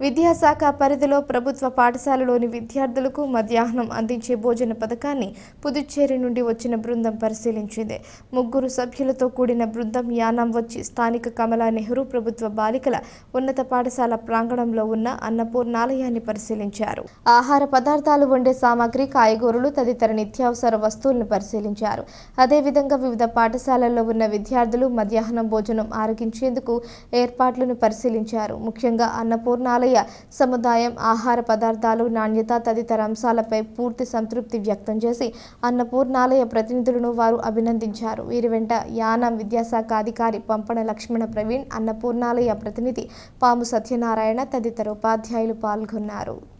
విద్యాశాఖ పరిధిలో ప్రభుత్వ పాఠశాలలోని విద్యార్థులకు మధ్యాహ్నం అందించే భోజన పథకాన్ని పుదుచ్చేరి నుండి వచ్చిన బృందం పరిశీలించింది. ముగ్గురు సభ్యులతో కూడిన బృందం యానం వచ్చి స్థానిక కమలా నెహ్రూ ప్రభుత్వ బాలికల ఉన్నత పాఠశాల ప్రాంగణంలో ఉన్న అన్నపూర్ణాలయాన్ని పరిశీలించారు. ఆహార పదార్థాలు వండే సామాగ్రి కాయగూరలు తదితర నిత్యావసర వస్తువులను పరిశీలించారు. అదేవిధంగా వివిధ పాఠశాలల్లో ఉన్న విద్యార్థులు మధ్యాహ్నం భోజనం ఆరగించేందుకు ఏర్పాట్లను పరిశీలించారు. ముఖ్యంగా అన్నపూర్ణాలయ సముదాయం ఆహార పదార్థాలు నాణ్యత తదితర అంశాలపై పూర్తి సంతృప్తి వ్యక్తం చేసి అన్నపూర్ణాలయ ప్రతినిధులను వారు అభినందించారు. వీరి వెంట యానం విద్యాశాఖ అధికారి పంపణ లక్ష్మణ ప్రవీణ్ అన్నపూర్ణాలయ ప్రతినిధి పాము సత్యనారాయణ తదితర ఉపాధ్యాయులు పాల్గొన్నారు.